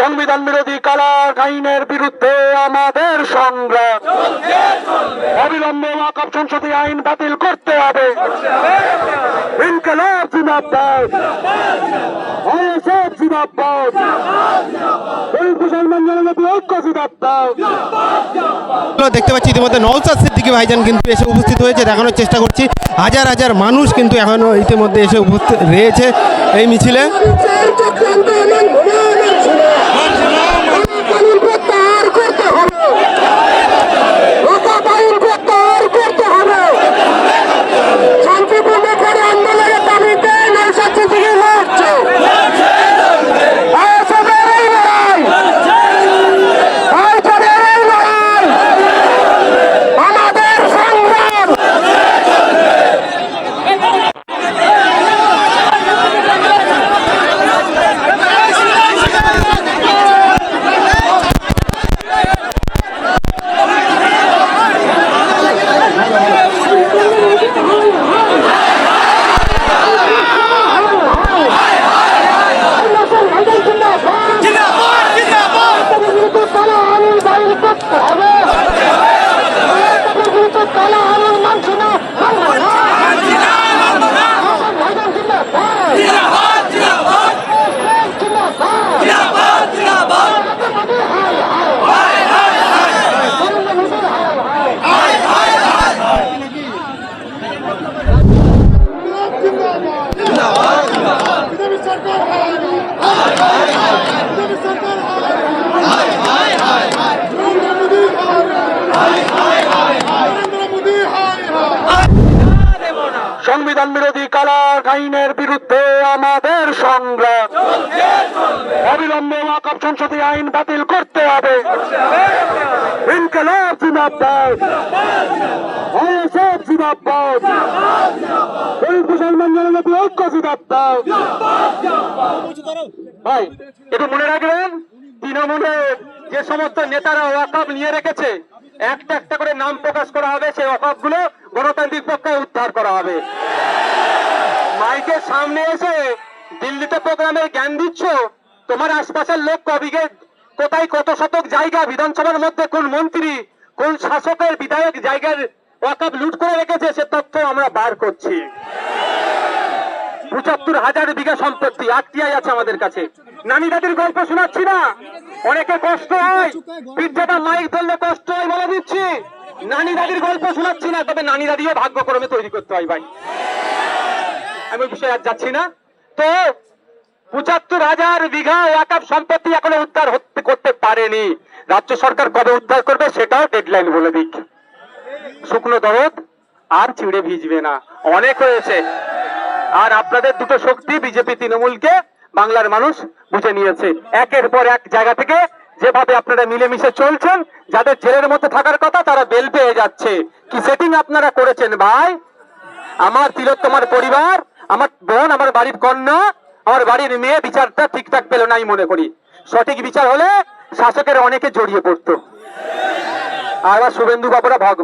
সংবিধান বিরোধী কালা আইনের বিরুদ্ধে আমাদের সংগ্রাম। অবিলম্বে ওয়াকফ সংসদীয় আইন বাতিল করতে হবে। মুসলমান দেখতে পাচ্ছি ইতিমধ্যে নওসাদ সিদ্দিকী ভাইজান কিন্তু এসে উপস্থিত হয়েছে, দেখানোর চেষ্টা করছি। হাজার হাজার মানুষ কিন্তু এখনও ইতিমধ্যে এসে উপস্থিত রয়েছে এই মিছিলে প্রত্যাহার করতে হবে ওকাপ আইন প্রত্যাহার করতে হবে শান্তিপূর্ণ করে আন্দোলনের দাবিতে নৌসাদ থেকে লড়ছে আসামের এই লড়াই আসামের এই লড়াই আমাদের সংগ্রাম জিন্দাবাদ জিন্দাবাদ কালো আইন বাইর করতে হবে কালো আইন মানছে না মানবে না ভাইজান জিন্দাবাদ জিন্দাবাদ জিন্দাবাদ জিন্দাবাদ হায় হায় হায় হায় হায় সংবিধান বিরোধী কালা আইনের বিরুদ্ধে আমাদের সংগ্রাম। অবিলম্বে ওয়াকফ সংসদীয় আইন বাতিল করতে হবে। ইনকলাব জিন্দাবাদ। আইএসএফ জিন্দাবাদ। মুসলমান জনগণ ঐক্য জিন্দাবাদ। ভাই একটু মনে রাখবেন তৃণমূলের যে সমস্ত নেতারা ওয়াকফ নিয়ে রেখেছে একটা একটা করে নাম প্রকাশ করা হবে সেই ওয়াকফগুলো গণতান্ত্রিক পক্ষে উদ্ধার করা হবে। মাইকের সামনে এসে দিল্লিতে প্রোগ্রামে জ্ঞান দিচ্ছ? তোমার আশপাশের লোক কবিকে কোথায় কত শতক জায়গা? বিধানসভার মধ্যে কোন মন্ত্রী, কোন শাসকের বিধায়ক জায়গার ওয়াকফ লুট করে রেখেছে? সে তথ্য আমরা বার করছি। পঁচাত্তর হাজার বিঘা সম্পত্তি আটটিয়াই আছে আমাদের কাছে। নানি দাদির গল্প শোনাচ্ছি না? অনেকে কষ্ট হয়। বৃদ্ধটা মাইক ধরলে কষ্ট হয় বলে দিচ্ছি। নানি দাদির গল্প শোনাচ্ছি না, তবে নানি দাদিও ভাগ্যক্রমে তৈরি করতে হয় ভাই। আমি বিষয়ে আর যাচ্ছি না। তো পঁচাত্তর হাজার বিঘা ওয়াকাপ সম্পত্তি এখনও উদ্ধার করতে পারেনি। রাজ্য সরকার কবে উদ্ধার করবে সেটাও ডেডলাইন বলে দিক। শুকনো দরদ আর চিড়ে ভিজবে না। অনেক হয়েছে। আর আপনাদের দুটো শক্তি বিজেপি তৃণমূলকে বাংলার মানুষ বুঝে নিয়েছে। একের পর এক জায়গা থেকে যেভাবে আপনারা মিলেমিশে চলছেন, যাদের জেলের মধ্যে থাকার কথা তারা বেল পেয়ে যাচ্ছে। কি সেটিং আপনারা করেছেন ভাই? আমার তিলোত্তমার পরিবার আমার বোন, আমার বাড়ির কন্যা, আমার বাড়ির মেয়ে বিচারটা ঠিকঠাক পেল নাই মনে করি। সঠিক বিচার হলে শাসকের অনেকে জড়িয়ে পড়তো। আবার শুভেন্দু বাবুরা ভগ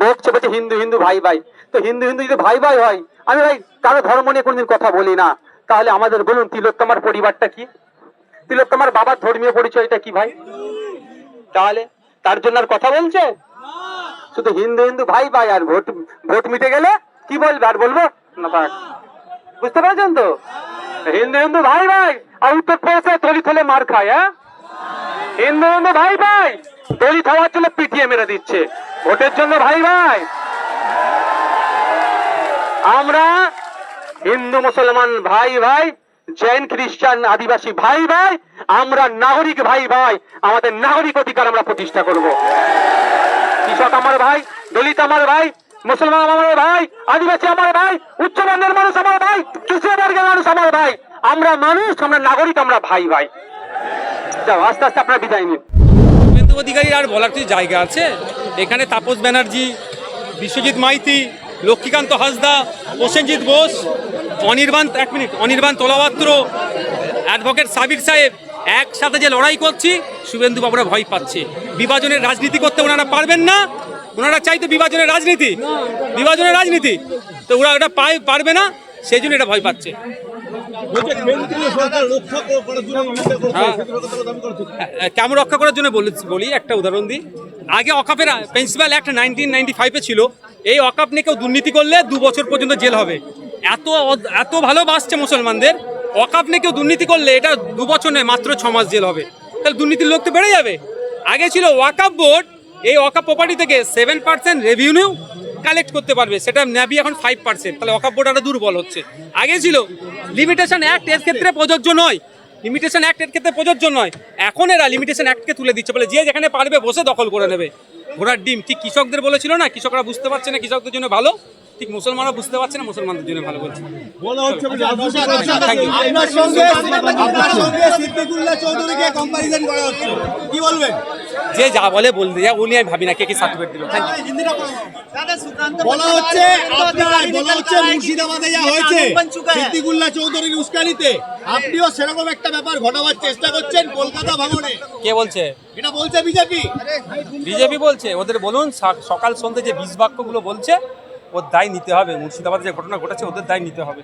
বকছে বলছে, হিন্দু হিন্দু, ভাই ভাই। তো হিন্দু হিন্দু যদি ভাই ভাই হয়, আমি ভাই কারও ধর্ম নিয়ে কোনদিন কথা বলি না। তাহলে আমাদের বলুন, তিলোত্তমার পরিবারটা কি? তিলোত্তমার বাবার ধর্মীয় পরিচয়টা কি ভাই? তাহলে তার জন্য আর কথা বলছে? শুধু হিন্দু হিন্দু, ভাই ভাই, আর ভোট ভোট মিটে গেলে কি বলবে আর বলব? না। বুঝতে পারছেন তো? হিন্দু হিন্দু, ভাই ভাই, আর উত্তর প্রদেশে দলিত হলে মার খায় হ্যাঁ? হিন্দু হিন্দু, ভাই ভাই দলিত হওয়ার জন্য পিটিয়ে মেরে দিচ্ছে। ভোটের জন্য, ভাই ভাই। আমরা হিন্দু, মুসলমান, ভাই ভাই, জৈন, খ্রিস্টান, আদিবাসী, ভাই ভাই, আমরা নাগরিক, ভাই ভাই, আমাদের নাগরিক অধিকার আমরা প্রতিষ্ঠা করব। কৃষক আমার ভাই, দলিত আমার ভাই মুসলমান আমার ভাই, আদিবাসী আমার ভাই উচ্চবর্ণের মানুষ আমার ভাই তৃতীয় বর্গের মানুষ আমার ভাই? আমরা মানুষ, আমরা নাগরিক, আমরা ভাই ভাই। যাও, আস্তে আস্তে আপনারা বিদায় নিন। শুভেন্দু অধিকারীর আর বলার কিছু জায়গা আছে? এখানে তাপস ব্যানার্জি, বিশ্বজিৎ মাইতি, লক্ষ্মীকান্ত হাসদা, প্রসেনজিৎ বোস অনির্বাণ, এক মিনিট, অনির্বাণ তোলাপাত্র, অ্যাডভোকেট সাবির সাহেব, একসাথে যে লড়াই করছি, শুভেন্দু বাবুরা ভয় পাচ্ছে। বিভাজনের রাজনীতি করতে ওনারা পারবেন না ওনারা চাইতো বিভাজনের রাজনীতি। বিভাজনের রাজনীতি। তো ওরা ওটা পায় পারবে না সেই জন্য এটা ভয় পাচ্ছে। হ্যাঁ। কেমন রক্ষা করার জন্য বলি একটা উদাহরণ দিই। আগে অকাপের প্রিন্সিপাল অ্যাক্ট নাইনটিন নাইনটি ফাইভে ছিল এই অকাপ নিয়ে কেউ দুর্নীতি করলে দু বছর পর্যন্ত জেল হবে। এত এত ভালোবাসছে মুসলমানদের অকাপ নিয়ে কেউ দুর্নীতি করলে এটা দু বছর নয় মাত্র ছ মাস জেল হবে। তাহলে দুর্নীতির লোক তো বেড়ে যাবে। আগে ছিল ওয়াকাপ বোর্ড এই অকাপ প্রপার্টি থেকে সেভেন পার্সেন্ট রেভিনিউ কালেক্ট করতে পারবে। সেটা ন্যাবি এখন ফাইভ পার্সেন্ট তাহলে অকাপ বোর্ড আরও দুর্বল হচ্ছে। আগে ছিল লিমিটেশন অ্যাক্ট এর ক্ষেত্রে প্রযোজ্য নয়। লিমিটেশন অ্যাক্ট এর ক্ষেত্রে প্রযোজ্য নয়। এখন এরা লিমিটেশন অ্যাক্টকে তুলে দিচ্ছে বলে যে যেখানে পারবে বসে দখল করে নেবে। ঘোড়ার ডিম। ঠিক কৃষকদের বলেছিল না? কৃষকরা বুঝতে পারছে না, কৃষকদের জন্য ভালো। ঠিক মুসলমানরা বুঝতে পারছে না মুসলমানদের জন্য ভালো বলছে। Thank you. আপনার সঙ্গে আপনার সঙ্গে সিদ্দিকুল্লাহ চৌধুরীকে কম্পারিজন করা হচ্ছে। কি বলবেন? যে যা বলে বলতে যা উনি আমি ভাবি না কে কি সার্টিফিকেট দিল। থ্যাংক ইউ বলা হচ্ছে বলা হচ্ছে মুর্শিদাবাদে যা হয়েছে সিদ্দিকুল্লাহ চৌধুরীর উস্কানিতে আপনিও সেরকম একটা ব্যাপার ঘটাবার চেষ্টা করছেন কলকাতা ভাঙনে কে বলছে? এটা বলছে বিজেপি। বিজেপি বলছে। ওদের বলুন সকাল সন্ধ্যে যে বিষ বাক্যগুলো বলছে ওর দায় নিতে হবে। মুর্শিদাবাদে যে ঘটনা ঘটেছে ওদের দায় নিতে হবে।